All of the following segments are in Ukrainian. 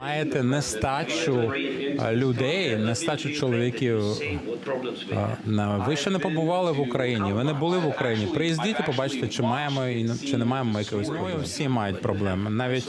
Маєте нестачу людей, нестачу чоловіків. На- Ви ще не побували в Україні. Ви не були в Україні. Приїздіть і побачите, чи маємо чи не маємо якихось проблем. Всі мають проблеми. Навіть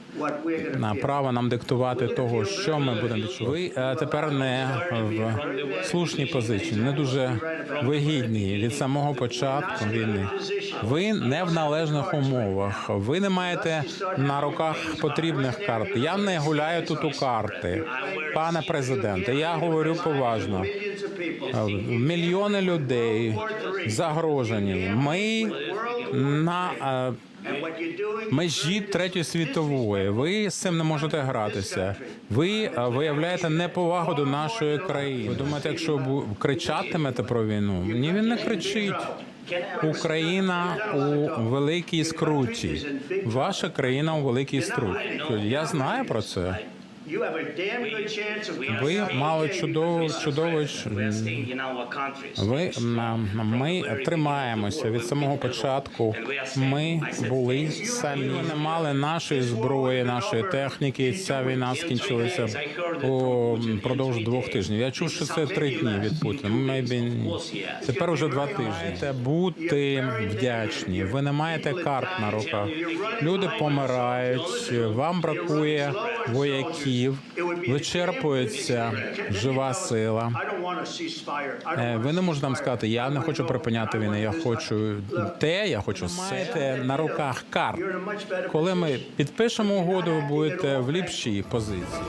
право нам диктувати того, що ми будемо відчувати. Ви е, тепер не в слушній позиції, не дуже вигідні від самого початку війни. Ви не в належних умовах. Ви не маєте на руках потрібних карт. Я не гуляю тут у карти, пане президенте. Я говорю поважно. Мільйони людей загрожені. Ми на е, межі третьої світової. Ви з цим не можете гратися. Ви виявляєте неповагу до нашої країни. Ви думаєте, якщо кричатимете про війну? Ні, він не кричить. Україна у великій скруті. Ваша країна у великій скруті. Я знаю про це. Ви мали чудову чудову ви ми тримаємося від самого початку. Ми були самі не мали нашої зброї, нашої техніки. і Ця війна скінчилася по продовж двох тижнів. Я чув, що це три дні від Путіна. Maybe. Тепер уже два тижні. Маєте бути вдячні. Ви не маєте карт на руках. Люди помирають. Вам бракує вояків. Вичерпується жива сила. Е, Ви не можете нам сказати, я не хочу припиняти війни. я хочу те, я хочу маєте на руках Кар Коли ми підпишемо угоду, ви будете в ліпшій позиції.